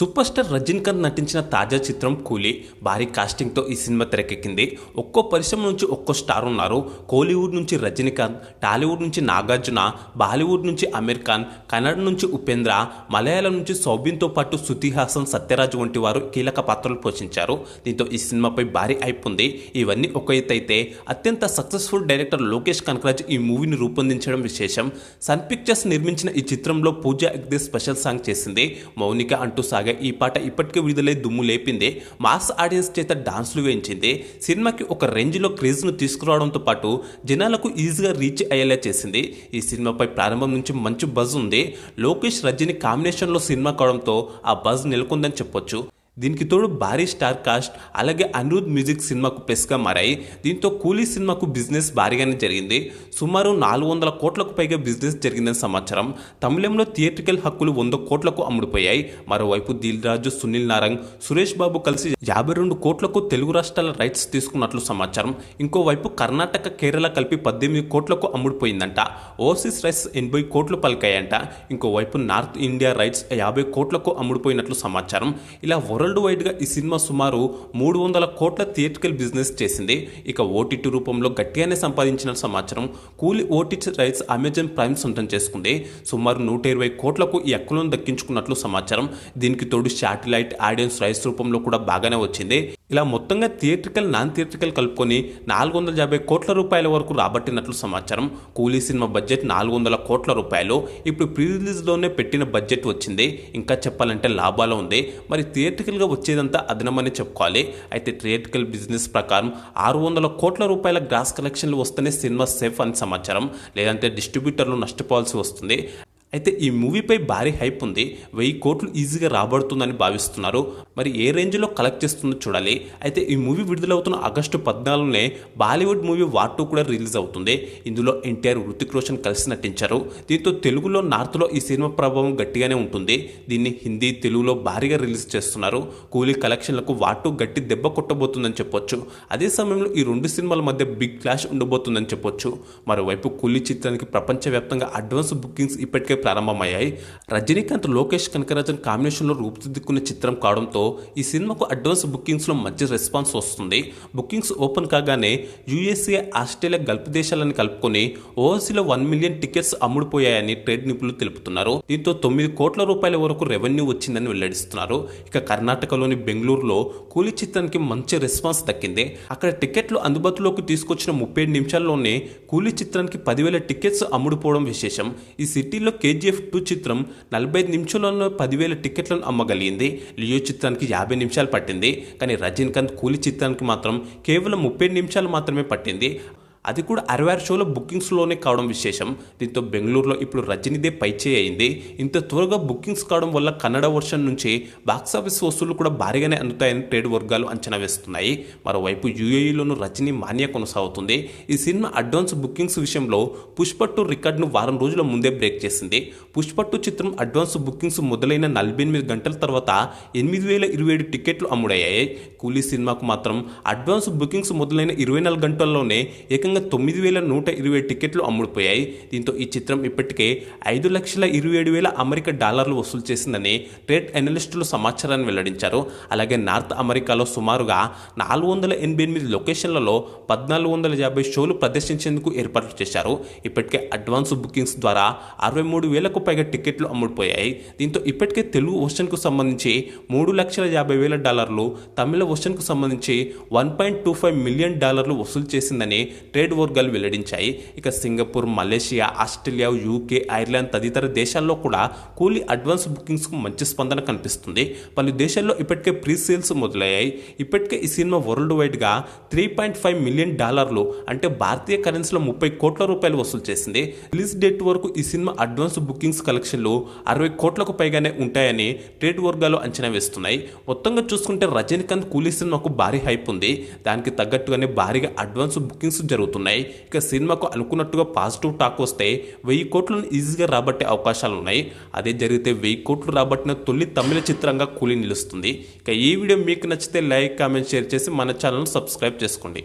Super star Rajinikanth నటించిన తాజా చిత్రం కూలీ భారీ కాస్టింగ్తో ఈ సినిమా తెరకెక్కింది. ఒక్కో పరిశ్రమ నుంచి ఒక్కో స్టార్ ఉన్నారు. కోలీవుడ్ నుంచి రజనీకాంత్ టాలీవుడ్ నుంచి నాగార్జున బాలీవుడ్ నుంచి అమీర్ ఖాన్ కన్నడ నుంచి ఉపేంద్ర మలయాళం నుంచి సౌబిన్తో పాటు శృతి హాసన్ సత్యరాజ్ వంటి వారు కీలక పాత్రలు పోషించారు. దీంతో ఈ సినిమాపై భారీ హైప్ ఉంది. ఇవన్నీ ఒక అయితే అత్యంత సక్సెస్ఫుల్ డైరెక్టర్ లోకేష్ కనకరాజ్ ఈ మూవీని రూపొందించడం విశేషం. సన్ పిక్చర్స్ నిర్మించిన ఈ చిత్రంలో పూజ ఎగ్దే స్పెషల్ సాంగ్ చేసింది. మౌనిక అంటూ సాగే ఈ పాట ఇప్పటికే విడుదలై దుమ్ము లేపింది మాస్ ఆడియన్స్ చేత డాన్స్లు వేయించింది సినిమాకి ఒక రేంజ్లో క్రేజ్ను తీసుకురావడంతో పాటు జనాలకు ఈజీగా రీచ్ అయ్యేలా చేసింది. ఈ సినిమాపై ప్రారంభం నుంచి మంచి బజ్ ఉంది. లోకేష్ రజని కాంబినేషన్లో సినిమా కావడంతో ఆ బజ్ నెలకొందని చెప్పొచ్చు. దీనికి తోడు భారీ స్టార్ కాస్ట్ అలాగే అనిరుద్ మ్యూజిక్ సినిమాకు ప్లస్గా మారాయి. దీంతో కూలీ సినిమాకు బిజినెస్ భారీగానే జరిగింది. సుమారు నాలుగు వందల కోట్లకు పైగా బిజినెస్ జరిగిందని సమాచారం. తమిళంలో థియేట్రికల్ హక్కులు వంద కోట్లకు అమ్ముడుపోయాయి. మరోవైపు దిల్ రాజు సునీల్ నారంగ్ సురేష్ బాబు కలిసి యాభై రెండు కోట్లకు తెలుగు రాష్ట్రాల రైట్స్ తీసుకున్నట్లు సమాచారం. ఇంకోవైపు కర్ణాటక కేరళ కలిపి పద్దెనిమిది కోట్లకు అమ్ముడుపోయిందంట. ఓవర్సీస్ రైట్స్ ఎనభై కోట్లు పలికాయంట. ఇంకోవైపు నార్త్ ఇండియా రైట్స్ యాభై కోట్లకు అమ్ముడుపోయినట్లు సమాచారం. ఇలా వరల్డ్ వైడ్గా ఈ సినిమా సుమారు మూడు వందల కోట్ల థియేట్రికల్ బిజినెస్ చేసింది. ఇక ఓటీటీ రూపంలో గట్టిగానే సంపాదించిన సమాచారం కూలి ఓటీటీ రైట్స్ అమెజాన్ ప్రైమ్ సొంతం చేసుకుంది. సుమారు నూట ఇరవై కోట్లకు ఈ హక్కులను దక్కించుకున్నట్లు సమాచారం. దీనికి తోడు శాటిలైట్ ఆడియన్స్ రైట్స్ రూపంలో కూడా బాగానే వచ్చింది. ఇలా మొత్తంగా థియేట్రికల్ నాన్ థియేట్రికల్ కలుపుకొని నాలుగు వందల యాభై కోట్ల రూపాయల వరకు రాబట్టినట్లు సమాచారం. కూలీ సినిమా బడ్జెట్ నాలుగు వందల కోట్ల రూపాయలు. ఇప్పుడు ప్రీ రిలీజ్లోనే పెట్టిన బడ్జెట్ వచ్చింది. ఇంకా చెప్పాలంటే లాభాలు ఉంది. మరి థియేట్రికల్గా వచ్చేదంతా అదనమని చెప్పుకోవాలి. అయితే థియేట్రికల్ బిజినెస్ ప్రకారం ఆరు వందల కోట్ల రూపాయల గ్రాస్ కలెక్షన్లు వస్తేనే సినిమా సేఫ్ అని సమాచారం. లేదంటే డిస్ట్రిబ్యూటర్లు నష్టపోవాల్సి వస్తుంది. అయితే ఈ మూవీపై భారీ హైప్ ఉంది. వెయ్యి కోట్లు ఈజీగా రాబడుతుందని భావిస్తున్నారు. మరి ఏ రేంజ్లో కలెక్ట్ చేస్తుందో చూడాలి. అయితే ఈ మూవీ విడుదలవుతున్న ఆగస్టు పద్నాలుగునే బాలీవుడ్ మూవీ వార్ టూ కూడా రిలీజ్ అవుతుంది. ఇందులో ఎన్టీఆర్ హృతిక్ రోషన్ కలిసి నటించారు. దీంతో తెలుగులో నార్త్లో ఈ సినిమా ప్రభావం గట్టిగానే ఉంటుంది. దీన్ని హిందీ తెలుగులో భారీగా రిలీజ్ చేస్తున్నారు. కూలీ కలెక్షన్లకు వార్ టూ గట్టి దెబ్బ కొట్టబోతుందని చెప్పొచ్చు. అదే సమయంలో ఈ రెండు సినిమాల మధ్య బిగ్ క్లాష్ ఉండబోతుందని చెప్పొచ్చు. మరోవైపు కూలీ చిత్రానికి ప్రపంచవ్యాప్తంగా అడ్వాన్స్ బుకింగ్స్ ఇప్పటికే ప్రారంభమయ్యాయి. రజనీకాంత్ లోకేష్ కనకరాజన్ కాంబినేషన్లో రూపుదిద్దుకున్న చిత్రం కావడంతో ఈ సినిమాకు అడ్వాన్స్ బుకింగ్స్లో మంచి రెస్పాన్స్ వస్తుంది. బుకింగ్స్ ఓపెన్ కాగానే యూఎస్ఏ ఆస్ట్రేలియా గల్ఫ్ దేశాలను కలుపుకొని ఓవర్సీలో వన్ మిలియన్ టికెట్స్ అమ్ముడుపోయాయని ట్రేడ్ నిపుణులు తెలుపుతున్నారు. దీంతో తొమ్మిది కోట్ల రూపాయల వరకు రెవెన్యూ వచ్చిందని వెల్లడిస్తున్నారు. ఇక కర్ణాటకలోని బెంగళూరులో కూలీ చిత్రానికి మంచి రెస్పాన్స్ దక్కింది. అక్కడ టికెట్లు అందుబాటులోకి తీసుకొచ్చిన ముప్పై నిమిషాల్లోనే కూలీ చిత్రానికి పదివేల టికెట్స్ అమ్ముడుపోవడం విశేషం. ఈ సిటీలో కేజీఎఫ్ టూ చిత్రం నలభై ఐదు నిమిషాలలో పదివేల టికెట్లను అమ్మగలిగింది. లియో చిత్రానికి యాభై నిమిషాలు పట్టింది. కానీ రజనీకాంత్ కూలి చిత్రానికి మాత్రం కేవలం ముప్పై నిమిషాలు మాత్రమే పట్టింది. అది కూడా అరవై షోలో బుకింగ్స్లోనే కావడం విశేషం. దీంతో బెంగళూరులో ఇప్పుడు రజనీదే పైచే అయింది. ఇంత త్వరగా బుకింగ్స్ కావడం వల్ల కన్నడ వర్షన్ నుంచి బాక్సాఫీస్ వసూళ్ళు కూడా భారీగానే అందుతాయని ట్రేడ్ వర్గాలు అంచనా వేస్తున్నాయి. మరోవైపు యూఏఈలోనూ రజనీ మాన్య కొనసాగుతుంది. ఈ సినిమా అడ్వాన్స్ బుకింగ్స్ విషయంలో పుష్పట్టు రికార్డును వారం రోజుల ముందే బ్రేక్ చేసింది. పుష్పట్టు చిత్రం అడ్వాన్స్ బుకింగ్స్ మొదలైన నలభై ఎనిమిది గంటల తర్వాత ఎనిమిది వేల ఇరవై ఏడు టికెట్లు అమ్ముడయ్యాయి. కూలీ సినిమాకు మాత్రం అడ్వాన్స్ బుకింగ్స్ మొదలైన ఇరవై నాలుగు గంటల్లోనే ఏకంగా తొమ్మిది వేల నూట ఇరవై టికెట్లు అమ్ముడుపోయాయి. దీంతో ఈ చిత్రం ఇప్పటికే ఐదు లక్షల ఇరవై ఏడు వేల అమెరికా డాలర్లు వసూలు చేసిందని ట్రేడ్ అనలిస్టులు సమాచారాన్ని వెల్లడించారు. అలాగే నార్త్ అమెరికాలో సుమారుగా నాలుగు వందల ఎనభై ఎనిమిది లొకేషన్లలో పద్నాలుగు వందల యాభై షోలు ప్రదర్శించేందుకు ఏర్పాట్లు చేశారు. ఇప్పటికే అడ్వాన్స్ బుకింగ్స్ ద్వారా అరవై మూడు వేలకు పైగా టికెట్లు అమ్ముడుపోయాయి. దీంతో ఇప్పటికే తెలుగు వర్షన్కు సంబంధించి మూడు లక్షల యాభై వేల డాలర్లు తమిళ వర్షన్కు సంబంధించి one point two five million డాలర్లు వసూలు చేసిందని ట్రేడ్ వర్గాలు వెల్లడించాయి. ఇక Singapore Malaysia Australia UK Ireland తదితర దేశాల్లో కూడా కూలీ అడ్వాన్స్ బుకింగ్స్కు మంచి స్పందన కనిపిస్తుంది. పలు దేశాల్లో ఇప్పటికే ప్రీ సేల్స్ మొదలయ్యాయి. ఇప్పటికే ఈ సినిమా వరల్డ్ వైడ్గా త్రీ పాయింట్ ఫైవ్ మిలియన్ డాలర్లు అంటే భారతీయ కరెన్సీలో ముప్పై కోట్ల రూపాయలు వసూలు చేసింది. రిలీజ్ డేట్ వరకు ఈ సినిమా అడ్వాన్స్ బుకింగ్స్ కలెక్షన్లు అరవై కోట్లకు పైగానే ఉంటాయని ట్రేడ్ వర్గాలు అంచనా వేస్తున్నాయి. మొత్తంగా చూసుకుంటే రజనీకాంత్ కూలీ సినిమాకు భారీ హైప్ ఉంది. దానికి తగ్గట్టుగానే భారీగా అడ్వాన్స్ బుకింగ్స్ జరుగుతాయి జరుగుతున్నాయి. ఇక సినిమాకు అనుకున్నట్టుగా పాజిటివ్ టాక్ వస్తే వెయ్యి కోట్లను ఈజీగా రాబట్టే అవకాశాలు ఉన్నాయి అదే జరిగితే వెయ్యి కోట్లు రాబట్టిన తొలి తమిళ చిత్రంగా కూలి నిలుస్తుంది. ఇక ఈ వీడియో మీకు నచ్చితే లైక్ కామెంట్ షేర్ చేసి మన ఛానల్ను సబ్స్క్రైబ్ చేసుకోండి.